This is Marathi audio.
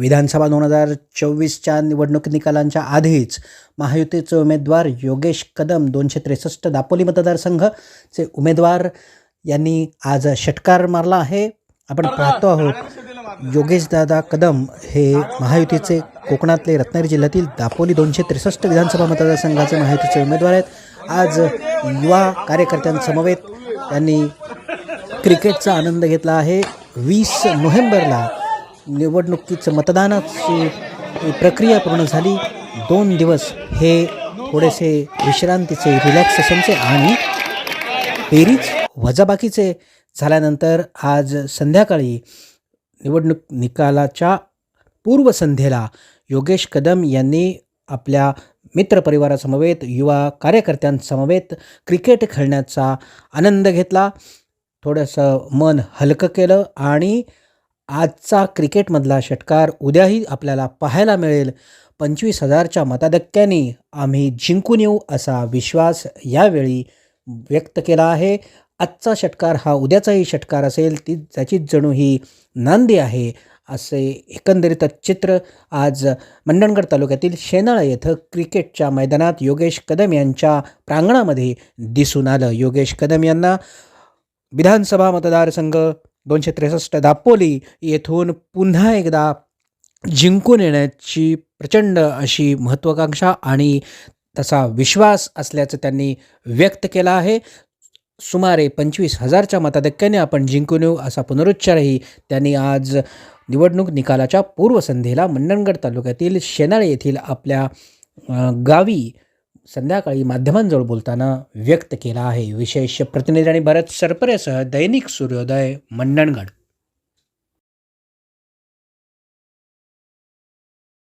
विधानसभा दोन हजार चोवीसच्या निवडणूक निकालांच्या आधीच महायुतीचे उमेदवार योगेश कदम दोनशे त्रेसष्ट दापोली मतदारसंघचे उमेदवार यांनी आज षटकार मारला आहे. आपण पाहतो आहोत योगेश दादा कदम हे महायुतीचे कोकणातले रत्नागिरी जिल्ह्यातील दापोली दोनशे त्रेसष्ट विधानसभा मतदारसंघाचे महायुतीचे उमेदवार आहेत. आज युवा कार्यकर्त्यांसमवेत त्यांनी क्रिकेटचा आनंद घेतला आहे. वीस नोव्हेंबरला निवडणुकीचं मतदानाची प्रक्रिया पूर्ण झाली. दोन दिवस हे थोडेसे विश्रांतीचे रिलॅक्सेशनचे आणि बेरीज वजाबाकीचे झाल्यानंतर आज संध्याकाळी निवडणूक निकालाच्या पूर्वसंध्येला योगेश कदम यांनी आपल्या मित्रपरिवारासमवेत युवा कार्यकर्त्यांसमवेत क्रिकेट खेळण्याचा आनंद घेतला. थोडंसं मन हलकं केलं आणि आजचा क्रिकेटमधला षटकार उद्याही आपल्याला पाहायला मिळेल. पंचवीस हजारच्या मताधक्क्याने आम्ही जिंकून येऊ असा विश्वास यावेळी व्यक्त केला आहे. आजचा षटकार हा उद्याचाही षटकार असेल. ती त्याचीच जणू ही नांदी आहे असे एकंदरीत चित्र आज मंडणगड तालुक्यातील शेनाळा येथं क्रिकेटच्या मैदानात योगेश कदम यांच्या प्रांगणामध्ये दिसून आलं. योगेश कदम यांना विधानसभा मतदारसंघ दोनशे त्रेसष्ट दापोली येथून पुन्हा एकदा जिंकून येण्याची प्रचंड अशी महत्त्वाकांक्षा आणि तसा विश्वास असल्याचं त्यांनी व्यक्त केला आहे. सुमारे पंचवीस हजारच्या मताधक्क्याने आपण जिंकून येऊ असा पुनरुच्चारही त्यांनी आज निवडणूक निकालाच्या पूर्वसंध्येला मंडणगड तालुक्यातील शेनाळे येथील आपल्या गावी संध्याकाळी माध्यमांजवळ बोलताना व्यक्त केला आहे. विशेष प्रतिनिधी आणि भरत सरपरेसह दैनिक सूर्योदय मंडणगड.